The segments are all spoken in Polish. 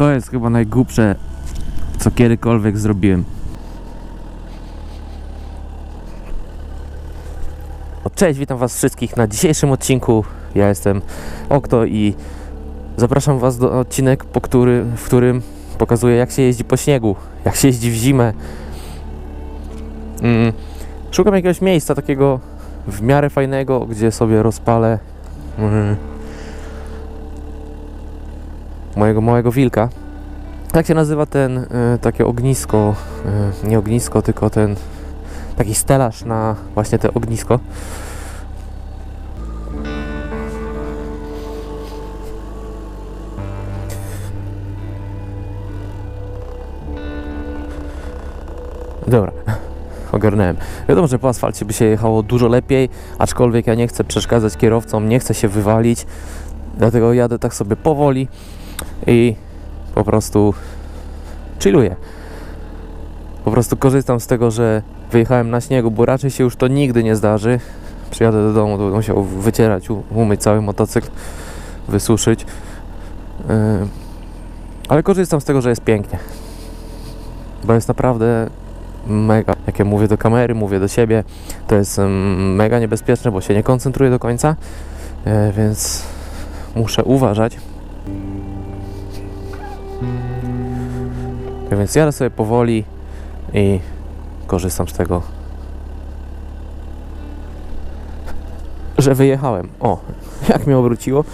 To jest chyba najgłupsze, co kiedykolwiek zrobiłem. Cześć, witam was wszystkich na dzisiejszym odcinku. Ja jestem Okto i zapraszam was do odcinek, po który, w którym pokazuję jak się jeździ po śniegu, jak się jeździ w zimę. Mm, szukam jakiegoś miejsca takiego w miarę fajnego, gdzie sobie rozpalę mm, mojego małego wilka. Jak się nazywa ten y, takie ognisko? Y, nie ognisko, tylko ten taki stelaż na właśnie te ognisko. Dobra, ogarnąłem. Wiadomo, że po asfalcie by się jechało dużo lepiej, aczkolwiek ja nie chcę przeszkadzać kierowcom, nie chcę się wywalić, dlatego jadę tak sobie powoli i po prostu chilluję. Po prostu korzystam z tego, że wyjechałem na śniegu, bo raczej się już to nigdy nie zdarzy. Przyjadę do domu, to będę musiał wycierać, umyć cały motocykl, wysuszyć. Yy, ale korzystam z tego, że jest pięknie. Bo jest naprawdę mega. Jak ja mówię do kamery, mówię do siebie, to jest mm, mega niebezpieczne, bo się nie koncentruję do końca, e, więc muszę uważać. Tak więc jadę sobie powoli i korzystam z tego, że wyjechałem. O, jak mnie obróciło.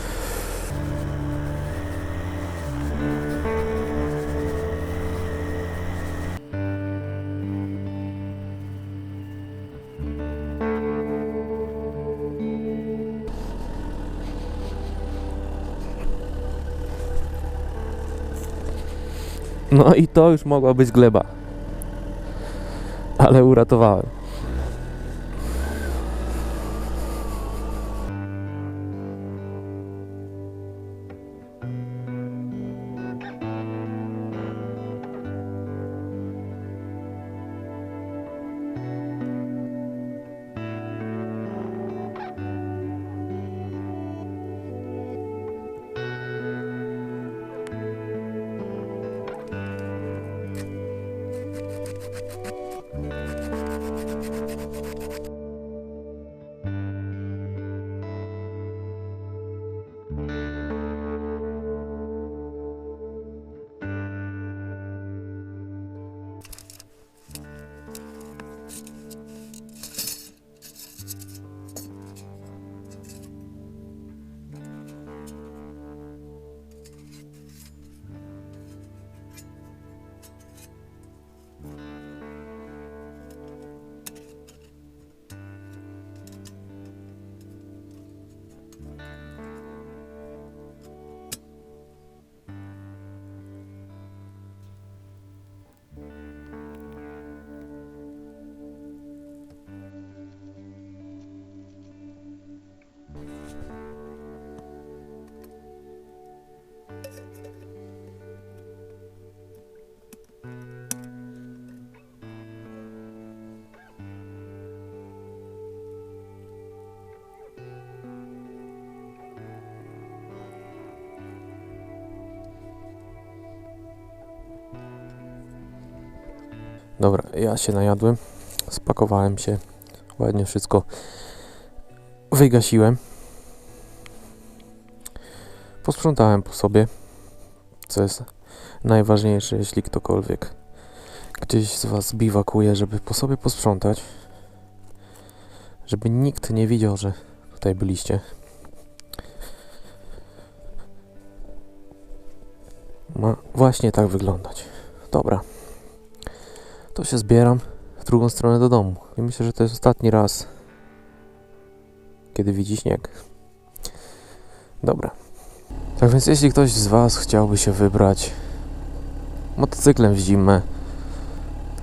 No i to już mogła być gleba. Ale uratowałem. Dobra, ja się najadłem, spakowałem się, ładnie wszystko wygasiłem. Posprzątałem po sobie, co jest najważniejsze, jeśli ktokolwiek gdzieś z Was biwakuje, żeby po sobie posprzątać, żeby nikt nie widział, że tutaj byliście. Ma właśnie tak wyglądać. Dobra to się zbieram w drugą stronę do domu. I myślę, że to jest ostatni raz, kiedy widzi śnieg. Dobra. Tak więc jeśli ktoś z Was chciałby się wybrać motocyklem w zimę,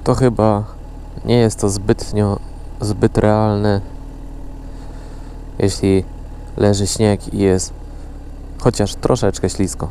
to chyba nie jest to zbytnio zbyt realne, jeśli leży śnieg i jest chociaż troszeczkę ślisko.